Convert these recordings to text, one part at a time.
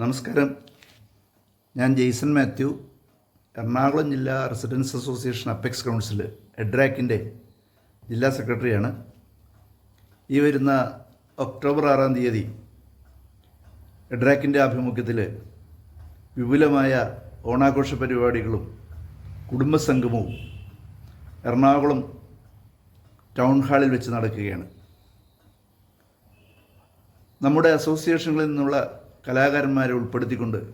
നമസ്കാരം. ഞാൻ ജെയ്സൺ മാത്യു എറണാകുളം ജില്ലാ റെസിഡൻസ് അസോസിയേഷൻ അപ്പെക്സ് കൗൺസിൽ എഡ്രാക്കിന്റെ ജില്ലാ സെക്രട്ടറിയാണ്. ഈ വരുന്ന ഒക്ടോബർ ആറാം തീയതി എഡ്രാക്കിന്റെ ആഭിമുഖ്യത്തിൽ വിപുലമായ ഓണാഘോഷ പരിപാടികളും കുടുംബസംഗമവും എറണാകുളം ടൗൺ ഹാളിൽ വെച്ച് നടക്കുകയാണ്. നമ്മുടെ അസോസിയേഷനുകളിൽ നിന്നുള്ള കലാകാരന്മാരെ ഉൾപ്പെടുത്തിക്കൊണ്ട്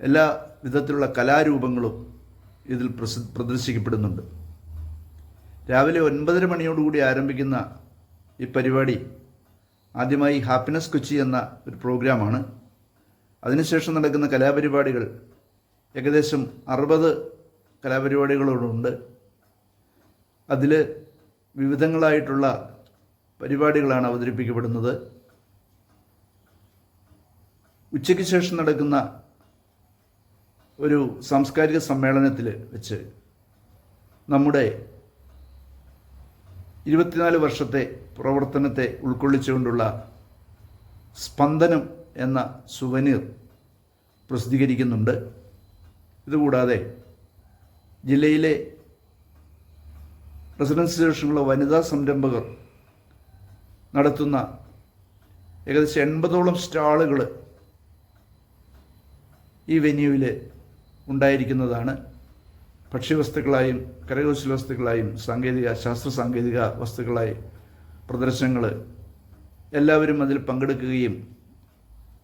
എല്ലാ വിധത്തിലുള്ള കലാരൂപങ്ങളും ഇതിൽ പ്രസി പ്രദർശിക്കപ്പെടുന്നുണ്ട്. രാവിലെ ഒൻപതര മണിയോടുകൂടി ആരംഭിക്കുന്ന ഈ പരിപാടി ആദ്യമായി ഹാപ്പിനെസ് കൊച്ചി എന്ന ഒരു പ്രോഗ്രാമാണ്. അതിനുശേഷം നടക്കുന്ന കലാപരിപാടികൾ ഏകദേശം അറുപത് കലാപരിപാടികളോടുണ്ട്. അതിൽ വിവിധങ്ങളായിട്ടുള്ള പരിപാടികളാണ് അവതരിപ്പിക്കപ്പെടുന്നത്. ഉച്ചയ്ക്ക് ശേഷം നടക്കുന്ന ഒരു സാംസ്കാരിക സമ്മേളനത്തിൽ വെച്ച് നമ്മുടെ ഇരുപത്തിനാല് വർഷത്തെ പ്രവർത്തനത്തെ ഉൾക്കൊള്ളിച്ചുകൊണ്ടുള്ള സ്പന്ദനം എന്ന സുവനീർ പ്രസിദ്ധീകരിക്കുന്നുണ്ട്. ഇതുകൂടാതെ ജില്ലയിലെ റെസിഡൻസ് സ്റ്റേഷനിലുള്ള വനിതാ സംരംഭകർ നടത്തുന്ന ഏകദേശം എൺപതോളം സ്റ്റാളുകൾ ഈ വെന്യൂവിൽ ഉണ്ടായിരിക്കുന്നതാണ്. ഭക്ഷ്യവസ്തുക്കളായും കരകൗശല വസ്തുക്കളായും സാങ്കേതിക ശാസ്ത്ര സാങ്കേതിക വസ്തുക്കളായി പ്രദർശനങ്ങൾ എല്ലാവരും അതിൽ പങ്കെടുക്കുകയും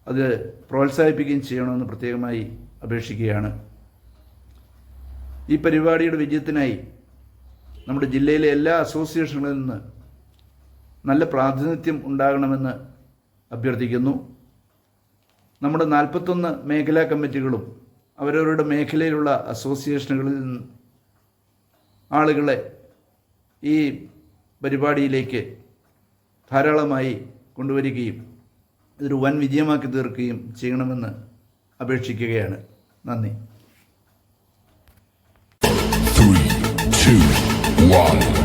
അത് പ്രോത്സാഹിപ്പിക്കുകയും ചെയ്യണമെന്ന് പ്രത്യേകമായി അപേക്ഷിക്കുകയാണ്. ഈ പരിപാടിയുടെ വിജയത്തിനായി നമ്മുടെ ജില്ലയിലെ എല്ലാ അസോസിയേഷനുകളിൽ നിന്ന് നല്ല പ്രാതിനിധ്യം ഉണ്ടാകണമെന്ന് അഭ്യർത്ഥിക്കുന്നു. നമ്മുടെ നാൽപ്പത്തൊന്ന് മേഖലാ കമ്മിറ്റികളും അവരവരുടെ മേഖലയിലുള്ള അസോസിയേഷനുകളിൽ നിന്ന് ആളുകളെ ഈ പരിപാടിയിലേക്ക് ധാരാളമായി കൊണ്ടുവരികയും ഇതൊരു വൻ വിജയമാക്കി തീർക്കുകയും ചെയ്യണമെന്ന് അപേക്ഷിക്കുകയാണ് നന്ദി Three, two, one.